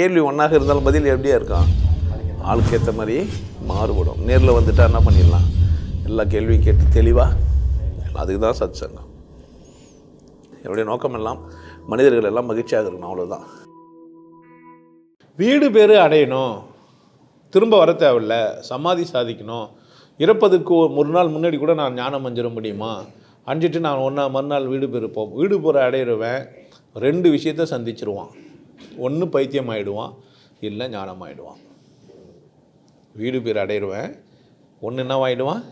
கேள்வி ஒன்றாக இருந்தாலும் பதில் எப்படியா இருக்கும்? ஆளுக்கு ஏற்ற மாதிரி மாறுபடும். நேரில் வந்துட்டால் என்ன பண்ணிடலாம்? எல்லா கேள்வியும் கேட்டு தெளிவாக அதுக்கு தான் சத் சங்கம் என்னுடைய நோக்கம் எல்லாம் மனிதர்கள் எல்லாம் மகிழ்ச்சியாக இருக்கணும் அவ்வளோதான் வீடு பேர் அடையணும். திரும்ப வர தேவையில்ல. சமாதி சாதிக்கணும். இறப்பதுக்கு ஒரு நாள் முன்னாடி கூட நான் ஞானம் அஞ்சிட முடியுமா? அஞ்சிட்டு நான் ஒன்றா மறுநாள் வீடு பேர் போம் வீடு போகிற அடையிறவன் ரெண்டு விஷயத்த சந்திச்சிருவான். ஒன்று பைத்தியம் ஆகிடுவான் இல்லை ஞானம் ஆயிடுவான் வீடு பேர் அடையிடுவேன் ஒன்று என்னவாயிடுவான்?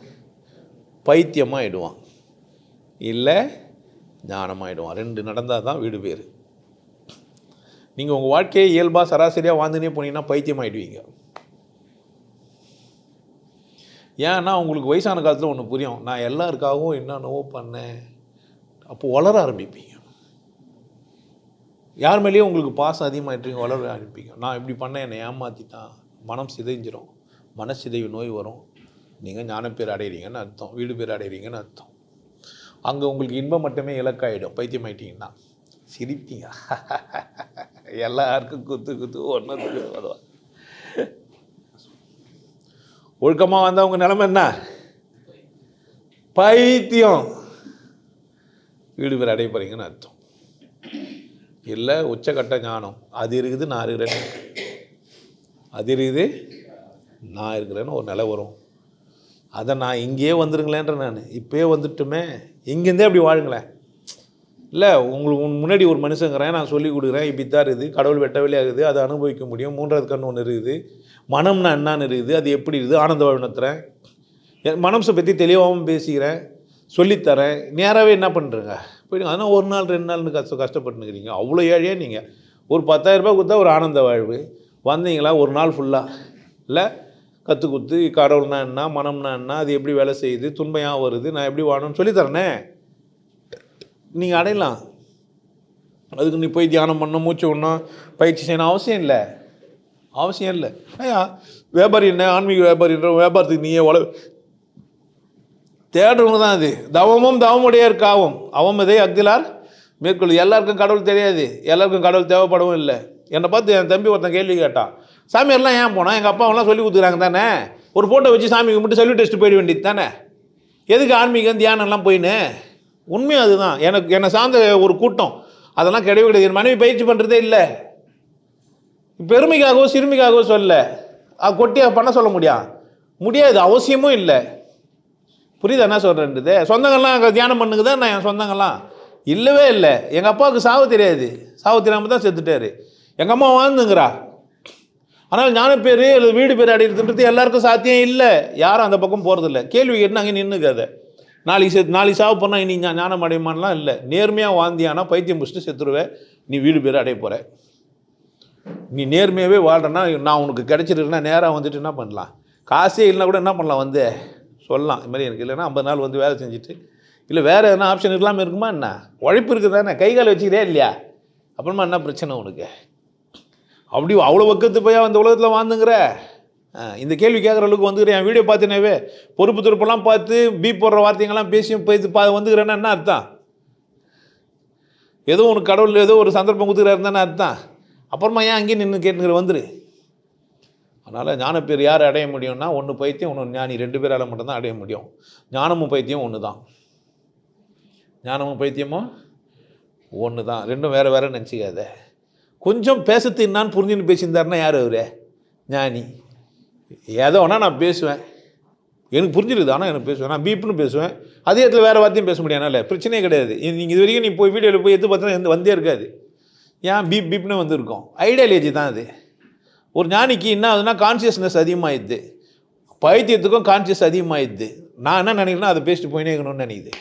பைத்தியமாக ஆயிடுவான் இல்லை ஞானமாயிடுவான். ரெண்டு நடந்தால் தான் வீடு பேர். நீங்கள் உங்கள் வாழ்க்கையை இயல்பாக சராசரியாக வாழ்ந்துனே போனீங்கன்னா பைத்தியம் ஆகிடுவீங்க ஏன்னா உங்களுக்கு வயசான காலத்தில் ஒன்று புரியும். நான் எல்லாருக்காகவும் என்னென்னவோ பண்ணேன். அப்போ வளர ஆரம்பிப்பீங்க. யார் மேலேயும் உங்களுக்கு பாசம் அதிகமாகிட்டு வளர ஆரம்பிப்பீங்க. நான் இப்படி பண்ணேன் என்னை ஏமாற்றிட்டான் மனம் சிதைஞ்சிரும். மனசிதைவு நோய் வரும். நீங்கள் ஞானப்பேர் அடையிறீங்கன்னு அர்த்தம். வீடு பேர் அடையிறீங்கன்னு அர்த்தம். அங்கே உங்களுக்கு இன்பம் மட்டுமே இலக்காயிடும். பைத்தியம் ஆயிட்டீங்கன்னா சிரிப்பீங்க. எல்லாருக்கும் குத்து குத்து ஒன்றுத்துக்கு வருவா. ஒழுக்கமாக வந்தவங்க நிலமை என்ன? பைத்தியம். வீடு பேர் அடைய போகிறீங்கன்னு அர்த்தம். இல்லை உச்சக்கட்ட ஞானம். அது இருக்குது நான் இருக்கிறேன். அது இருக்குது நான் இருக்கிறேன்னு ஒரு நிலை வரும். அதை நான் இங்கேயே வந்துருங்களேன்ற நான். இப்போயே வந்துட்டுமே இங்கேருந்தே அப்படி வாழுங்களேன். இல்லை உங்களுக்கு உன் முன்னாடி ஒரு மனுஷங்கிறேன் நான் சொல்லி கொடுக்குறேன் இப்படி தான் இருக்குது கடவுள் வெட்ட வெளியாக இருக்குது அதை அனுபவிக்க முடியும் மூன்றாவது கண் ஒன்று இருக்குது. மனம்னா என்னன்னு இருக்குது அது எப்படி இருக்குது ஆனந்த வாழ்நத்துறேன் மனம்ஸை என் மனசை பற்றி தெளிவாகவும் பேசிக்கிறேன் சொல்லித்தரேன். நேராகவே என்ன பண்ணுறேங்க போயிடுங்க ஆனால் ஒரு நாள் ரெண்டு நாள்னு கஷ்ட கஷ்டப்பட்டுருக்கிறீங்க அவ்வளோ ஏழையாக நீங்கள் ஒரு பத்தாயிரரூபா கொடுத்தா ஒரு ஆனந்த வாழ்வு. வந்தீங்களா? ஒரு நாள் ஃபுல்லாக இல்லை கற்று குத்து கடவுள்னா என்ன மனம்னா என்ன அது எப்படி வேலை செய்யுது துன்பம் வருது நான் எப்படி வாழணும்னு சொல்லித்தரேனே. நீங்கள் அடையலாம். அதுக்கு நீ போய் தியானம் பண்ண மூச்சு விடணும் பயிற்சி செய்யணும் அவசியம் இல்லை. அவசியம் இல்லை. ஐயா வியாபாரி என்ன? ஆன்மீக வியாபாரின்ற வியாபாரத்துக்கு நீயே உழ தேடுறவங்க தான் அது. தவமும் தவமுடையார் காவும் அவம் இதை அக்திலார் மேற்கொள். எல்லாருக்கும் கடவுள் தெரியாது. எல்லாருக்கும் கடவுள் தேவைப்படவும் இல்லை. என்னை பார்த்து என் தம்பி ஒருத்தன் கேள்வி கேட்டான். சாமியார்லாம் ஏன் போனால் எங்கள் அப்பாவெல்லாம் சொல்லி கொடுத்துக்கிறாங்க தானே? ஒரு ஃபோட்டோ வச்சு சாமி கும்பிட்டு செல்வி டெஸ்ட் போயிட வேண்டியது தானே? எதுக்கு ஆன்மீகம் தியானம்லாம் போயின்னு? உண்மையும் அதுதான். எனக்கு என்னை சார்ந்த ஒரு கூட்டம். அதெல்லாம் கிடையவே கிடையாது. என் மனைவி பயிற்சி பண்ணுறதே இல்லை. பெருமைக்காகவோ சிறுமிக்காகவோ சொல்ல அது கொட்டியாக பண்ண சொல்ல முடியாது. முடியாது. அவசியமும் இல்லை. புரியுதா என்ன சொல்கிறேன்றது சொந்தங்கள்லாம் அங்கே தியானம் பண்ணுங்க நான் என் சொந்தங்கள்லாம்? இல்லவே இல்லை. எங்கள் அப்பாவுக்கு சாவு தெரியாது. சாவு தெரியாமல் தான் செத்துட்டார். எங்கள் அம்மா வாழ்ந்துங்கிறா. ஆனால் ஞானப்பேர் இல்லை வீடு பேர் அடையிறதுன்றது எல்லாருக்கும் சாத்தியம் இல்லை. யாரும் அந்த பக்கம் போகிறதில்ல கேள்வி கேட்டு அங்கே நின்றுக்காத நாளைக்கு செத்து நாளைக்கு சாவு பண்ணால் இனி ஞா- ஞானம் அடையுமான்லாம் இல்லை. நேர்மையாக வாழ்ந்தியானா பைத்தியம் முடிச்சுட்டு செத்துருவேன் நீ வீடு பேர் அடைய போகிற நீ நேர்மையாகவே வாழ்கிறேன்னா நான் உனக்கு கிடைச்சிருக்குன்னா நேராக வந்துட்டு என்ன பண்ணலாம்? காசே இல்லைனா கூட என்ன பண்ணலாம் வந்து? சொல்லலாம். இது மாதிரி எனக்கு இல்லைன்னா ஐம்பது நாள் வந்து வேலை செஞ்சுட்டு இல்லை வேறு எதனா ஆப்ஷன் இல்லாமல் இருக்குமா என்ன? உழைப்பு இருக்குது தானே கை கால் வச்சுக்கிறே இல்லையா? அப்புறமா என்ன பிரச்சனை உனக்கு? அப்படி அவ்வளோ பக்கத்து போய் அந்த உலகத்தில் வாழ்ந்துங்கிற? இந்த கேள்வி கேட்குற அளவுக்கு வந்துக்கிறேன் என் வீடியோ பார்த்தினவே பொறுப்பு துருப்பெல்லாம் பார்த்து பீ போடுற வார்த்தைங்கெல்லாம் பேசி போய் பா வந்துக்கிறேன்னா என்ன அர்த்தம்? ஏதோ உனக்கு கடவுள் ஏதோ ஒரு சந்தர்ப்பம் கொடுத்துக்கிறாருந்தானே அர்த்தம்? அப்புறமா ஏன் அங்கேயே நின்று கேட்டுங்கிற வந்துரு. அதனால் ஞானப்பேர் யார் அடைய முடியும்னா ஒன்று பைத்தியம் ஒன்று ஞானி. ரெண்டு பேரால் மட்டும்தான் அடைய முடியும். ஞானமும் பைத்தியம் ஒன்று தான் ஞானமும் பைத்தியமும் ஒன்று தான் ரெண்டும் வேறு வேறு நினச்சிக்காத. கொஞ்சம் பேசுறது என்னான்னு புரிஞ்சுன்னு பேசியிருந்தாருன்னா யார் அவர்? ஞானி. ஏதோ வேணால் நான் பேசுவேன். எனக்கு புரிஞ்சிருது ஆனால் எனக்கு பேசுவேன். நான் பீப்னு பேசுவேன். அதே இடத்துல வேறு வார்த்தையும் பேச முடியாதுனால பிரச்சனையே கிடையாது. நீங்கள் இது வரைக்கும் நீ போய் வீடியோவில் போய் எது பார்த்தா எந்த வந்தே இருக்காது. ஏன்? பீப் பீப்னு வந்திருக்கும். ஐடியாலஜி தான் அது. ஒரு ஞானிக்கு என்ன ஆகுதுன்னா கான்சியஸ்னஸ் அதிகமாகிடுது பைத்தியத்துக்கும் கான்சியஸ் அதிகமாகிடுது நான் என்ன நினைக்கிறேன்னா அதை பேசிட்டு போயினே இருக்கணும்னு நினைக்குது.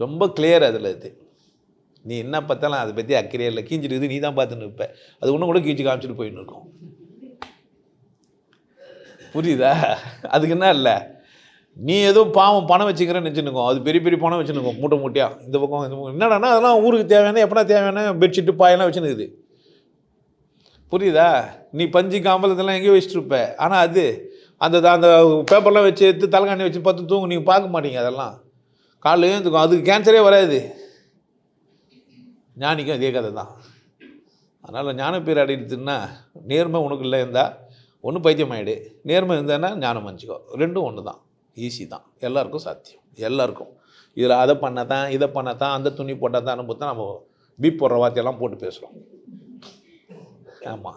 ரொம்ப கிளியர் அதில் இது. நீ என்ன பார்த்தாலும் அதை பற்றி அக்கறையே இல்லை. கீஞ்சிட்டு நீ தான் பார்த்துன்னு இருப்ப. அது ஒன்றும் கூட கீழ்ச்சி காமிச்சிட்டு போயின்னு இருக்கும். புரியுதா? அதுக்கு என்ன இல்லை? நீ ஏதோ பாவம் பணம் வச்சுக்கிறேன்னு நினச்சிருக்கோம் அது பெரிய பெரிய பணம் வச்சுருக்கோம் மூட்டை மூட்டையாக இந்த பக்கம் இந்த பக்கம். என்னடானா அதெல்லாம் ஊருக்கு தேவையான எப்படா தேவையான பெட்ஷீட்டு பாயெல்லாம் வச்சுருக்குது புரியுதா? நீ பஞ்சு காம்பல் இதெல்லாம் எங்கேயோ வச்சுட்டு இருப்ப ஆனால் அது அந்த அந்த பேப்பர்லாம் வச்சு எடுத்து தலைகாணி வச்சு பார்த்து தூங்கும் நீங்கள் பார்க்க மாட்டீங்க அதெல்லாம். காலைல எழுந்துக்கும் அதுக்கு கேன்சரே வராது. ஞானிக்கும் அதே கதை தான். அதனால் ஞானப்பேர் அடையிறதுன்னா நேர்மை உனக்கு இல்லை இருந்தால் ஒன்று பைத்தியம் ஆகிடு நேர்மை இருந்தான்னா ஞானம் அஞ்சுக்கோ. ரெண்டும் ஒன்று தான். ஈஸி தான். எல்லாருக்கும் சாத்தியம். எல்லாருக்கும். இதில் அதை பண்ணத்தான் இதை பண்ணத்தான் அந்த துணி போட்டால் தான் அனுபவத்தை நம்ம பீப் போடுற வார்த்தையெல்லாம் போட்டு பேசுகிறோம் 干嘛？